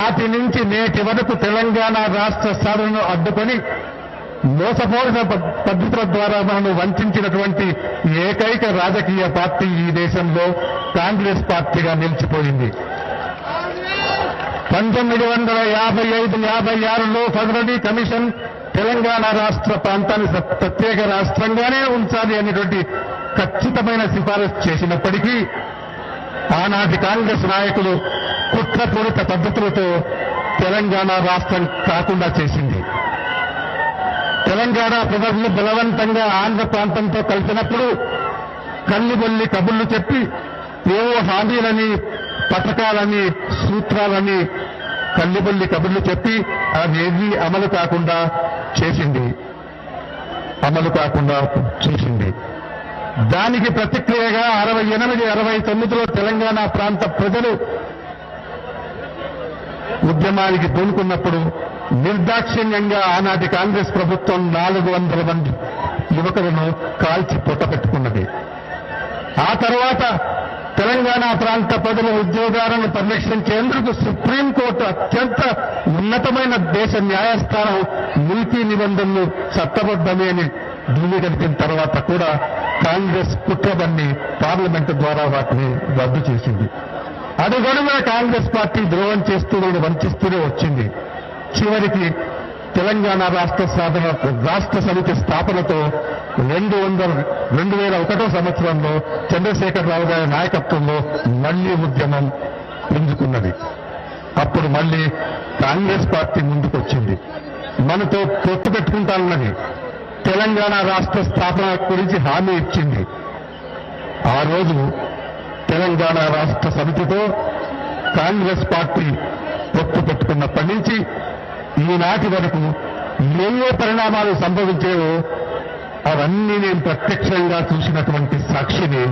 నాటి నుంచి నేటి వరకు తెలంగాణ రాష్ట్ర సాధనను అడ్డుకొని మోసపూరిత పద్ధతుల ద్వారా మనను వంచినటువంటి ఏకైక రాజకీయ పార్టీ ఈ దేశంలో కాంగ్రెస్ పార్టీగా నిలిచిపోయింది. పంతొమ్మిది వందల యాభై ఐదు యాభై ఆరులో ఫెడరల్ కమిషన్ తెలంగాణ రాష్ట్ర ప్రాంతాన్ని ప్రత్యేక రాష్ట్రంగానే ఉంచాలి అనేటువంటి ఖచ్చితమైన సిఫారసు చేసినప్పటికీ ఆనాటి కాంగ్రెస్ నాయకులు కుట్రపూరిత పద్ధతులతో తెలంగాణ రాష్ట్రం కాకుండా చేసింది. తెలంగాణ ప్రజలను బలవంతంగా ఆంధ్ర ప్రాంతంతో కలిసినప్పుడు కల్లిబొల్లి కబుర్లు చెప్పి ఏవో హామీలని పథకాలని సూత్రాలని కల్లిబొల్లి కబుర్లు చెప్పి అవేవి అమలు కాకుండా చేసింది. అమలు కాకుండా చేసింది. దానికి ప్రతిక్రియగా అరవై ఎనిమిది అరవై తొమ్మిదిలో తెలంగాణ ప్రాంత ప్రజలు ఉద్యమానికి పూనుకున్నప్పుడు నిర్దాక్షిణ్యంగా ఆనాటి కాంగ్రెస్ ప్రభుత్వం నాలుగు వందల మంది యువకులను కాల్చి పొట్టపెట్టుకున్నది ఆ తర్వాత తెలంగాణ ప్రాంత ప్రజల ఉద్యోగాలను పరిరక్షించేందుకు సుప్రీంకోర్టు అత్యంత ఉన్నతమైన దేశ న్యాయస్థానం నీతి నిబంధనలు చట్టబద్ధమే అని ధృవీకరించిన తర్వాత కూడా కాంగ్రెస్ కుట్రబన్ని పార్లమెంటు ద్వారా వాటిని రద్దు చేసింది. అడుగడుగున కాంగ్రెస్ పార్టీ ద్రోహం చేస్తూనే వంచిస్తూనే వచ్చింది. చివరికి తెలంగాణ రాష్ట్ర సాధన రాష్ట్ర సమితి స్థాపనతో రెండు వందల రెండు వేల ఒకటో సంవత్సరంలో చంద్రశేఖరరావు గారి నాయకత్వంలో మళ్ళీ ఉద్యమం పుంజుకున్నది. అప్పుడు మళ్ళీ కాంగ్రెస్ పార్టీ ముందుకొచ్చింది. మనతో పొత్తు పెట్టుకుంటానన్నది. తెలంగాణ రాష్ట్ర స్థాపన గురించి హామీ ఇచ్చింది. ఆ రోజు తెలంగాణ రాష్ట్ర సమితితో కాంగ్రెస్ పార్టీ పొత్తు పెట్టుకున్నప్పటి నుంచి ఈనాటి వరకు ఎన్నో పరిణామాలు సంభవించేవో అవన్నీ నేను ప్రత్యక్షంగా చూసినటువంటి సాక్షిని